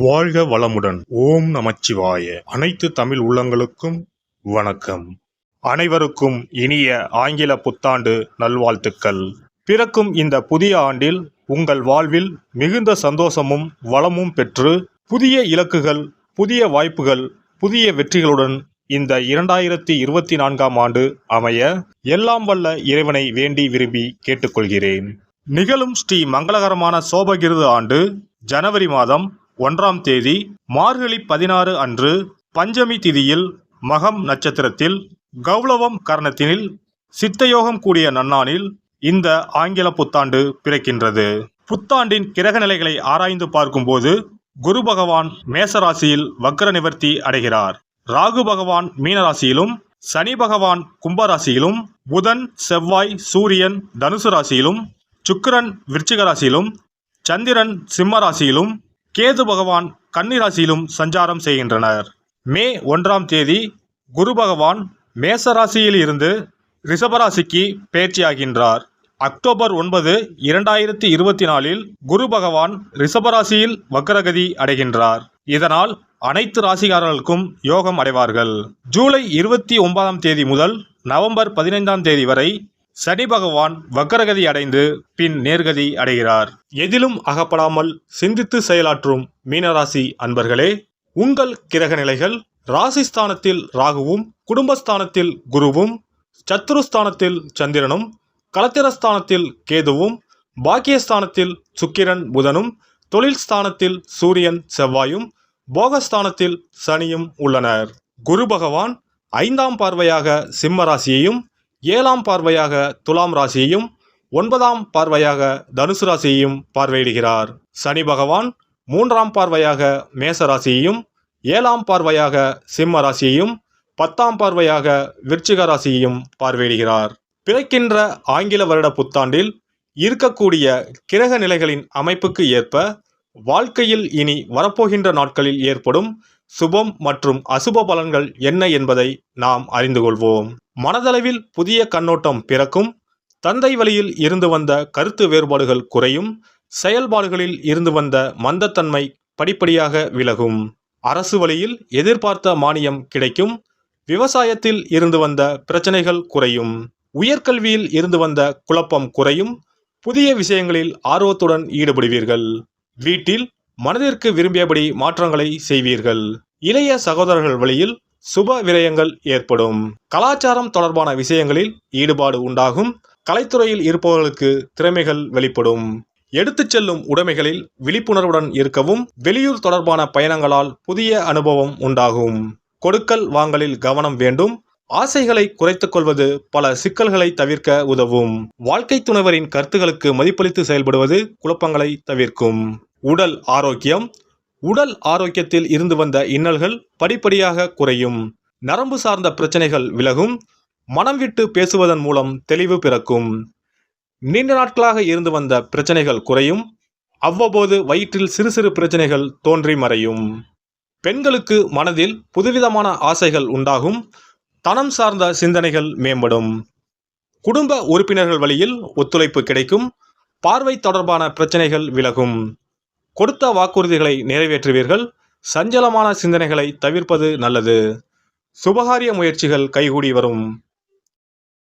வாழ்க வளமுடன். ஓம் நமச்சிவாய. அனைத்து தமிழ் உள்ளங்களுக்கும் வணக்கம். அனைவருக்கும் இனிய ஆங்கில புத்தாண்டு நல்வாழ்த்துக்கள். பிறக்கும் இந்த புதிய ஆண்டில் உங்கள் வாழ்வில் மிகுந்த சந்தோஷமும் வளமும் பெற்று புதிய இலக்குகள் புதிய வாய்ப்புகள் புதிய வெற்றிகளுடன் இந்த இரண்டாயிரத்தி இருபத்தி நான்காம் ஆண்டு அமைய எல்லாம் வல்ல இறைவனை வேண்டி விரும்பி கேட்டுக்கொள்கிறேன். நிகழும் ஸ்ரீ மங்களகரமான சோபகிருது ஆண்டு ஜனவரி மாதம் ஒன்றாம் தேதி மார்கழி பதினாறு அன்று பஞ்சமி திதியில் மகம் நட்சத்திரத்தில் கௌளவம் கர்ணத்தினில் சித்தயோகம் கூடிய நன்னானில் இந்த ஆங்கில புத்தாண்டு பிறக்கின்றது. புத்தாண்டின் கிரக நிலைகளை ஆராய்ந்து பார்க்கும்போது குரு பகவான் மேசராசியில் வக்ர நிவர்த்தி அடைகிறார். ராகு பகவான் மீனராசியிலும் சனி பகவான் கும்பராசியிலும் புதன் செவ்வாய் சூரியன் தனுசு ராசியிலும் சுக்கிரன் விருச்சிக ராசியிலும் சந்திரன் சிம்ம ராசியிலும் கேது பகவான் கன்னிராசியிலும் சஞ்சாரம் செய்கின்றனர். மே ஒன்றாம் தேதி குரு பகவான் மேசராசியில் இருந்து ரிஷபராசிக்கு பேச்சியாகின்றார். அக்டோபர் ஒன்பது இரண்டாயிரத்தி இருபத்தி நாலில் குரு பகவான் ரிஷபராசியில் வக்கரகதி அடைகின்றார். இதனால் அனைத்து ராசிக்காரர்களுக்கும் யோகம் அடைவார்கள். ஜூலை இருபத்தி ஒன்பதாம் தேதி முதல் நவம்பர் பதினைந்தாம் தேதி வரை சனி பகவான் வக்கரகதி அடைந்து பின் நேர்கதி அடைகிறார். எதிலும் அகப்படாமல் சிந்தித்து செயலாற்றும் மீனராசி அன்பர்களே உங்கள் கிரக நிலைகள் ராசிஸ்தானத்தில் ராகுவும் குடும்பஸ்தானத்தில் குருவும் சத்துருஸ்தானத்தில் சந்திரனும் கலத்திரஸ்தானத்தில் கேதுவும் பாக்கியஸ்தானத்தில் சுக்கிரன் புதனும் தொழில் ஸ்தானத்தில் சூரியன் செவ்வாயும் போகஸ்தானத்தில் சனியும் உள்ளனர். குரு பகவான் ஐந்தாம் பார்வையாக சிம்ம ராசியையும் ஏழாம் பார்வையாக துலாம் ராசியையும் ஒன்பதாம் பார்வையாக தனுசு ராசியையும் பார்வையிடுகிறார். சனி பகவான் மூன்றாம் பார்வையாக மேச ராசியையும் ஏழாம் பார்வையாக சிம்ம ராசியையும் பத்தாம் பார்வையாக விருச்சிக ராசியையும் பார்வையிடுகிறார். பிறக்கின்ற ஆங்கில வருட புத்தாண்டில் இருக்கக்கூடிய கிரக நிலைகளின் அமைப்புக்கு ஏற்ப வாழ்க்கையில் இனி வரப்போகின்ற நாட்களில் ஏற்படும் சுபம் மற்றும் அசுப பலன்கள் என்ன என்பதை நாம் அறிந்து கொள்வோம். மனதளவில் புதிய கண்ணோட்டம் பிறக்கும் தந்தை வழியில் இருந்து வந்த கருத்து வேறுபாடுகள் குறையும் செயல்பாடுகளில் இருந்து வந்த மந்தத்தன்மை படிப்படியாக விலகும். அரசு வழியில் எதிர்பார்த்த மானியம் கிடைக்கும் விவசாயத்தில் இருந்து வந்த பிரச்சனைகள் குறையும் உயர்கல்வியில் இருந்து வந்த குழப்பம் குறையும் புதிய விஷயங்களில் ஆர்வத்துடன் ஈடுபடுவீர்கள். வீட்டில் மனதிற்கு விரும்பியபடி மாற்றங்களை செய்வீர்கள். இளைய சகோதரர்கள் வழியில் சுப விரயங்கள் ஏற்படும். கலாச்சாரம் தொடர்பான விஷயங்களில் ஈடுபாடு உண்டாகும். கலைத்துறையில் இருப்பவர்களுக்கு திறமைகள் வெளிப்படும். எடுத்துச் செல்லும் உடைமைகளில் விழிப்புணர்வுடன் இருக்கவும் வெளியூர் தொடர்பான பயணங்களால் புதிய அனுபவம் உண்டாகும். கொடுக்கல் வாங்கலில் கவனம் வேண்டும். ஆசைகளை குறைத்துக் கொள்வது பல சிக்கல்களை தவிர்க்க உதவும். வாழ்க்கை துணைவரின் கருத்துகளுக்கு மதிப்பளித்து செயல்படுவது குழப்பங்களை தவிர்க்கும். உடல் ஆரோக்கியம் உடல் ஆரோக்கியத்தில் இருந்து வந்த இன்னல்கள் படிப்படியாக குறையும். நரம்பு சார்ந்த பிரச்சனைகள் விலகும். மனம் விட்டு பேசுவதன் மூலம் தெளிவு பிறக்கும். நீண்ட நாட்களாக இருந்து வந்த பிரச்சனைகள் குறையும். அவ்வப்போது வயிற்றில் சிறு சிறு பிரச்சனைகள் தோன்றி மறையும். பெண்களுக்கு மனதில் புதுவிதமான ஆசைகள் உண்டாகும். தனம் சார்ந்த சிந்தனைகள் மேம்படும். குடும்ப உறுப்பினர்கள் வழியில் ஒத்துழைப்பு கிடைக்கும். பார்வை தொடர்பான பிரச்சனைகள் விலகும். கொடுத்த வாக்குறுதிகளை நிறைவேற்றுவீர்கள். சஞ்சலமான சிந்தனைகளை தவிர்ப்பது நல்லது. சுபகாரிய முயற்சிகள் கைகூடி வரும்.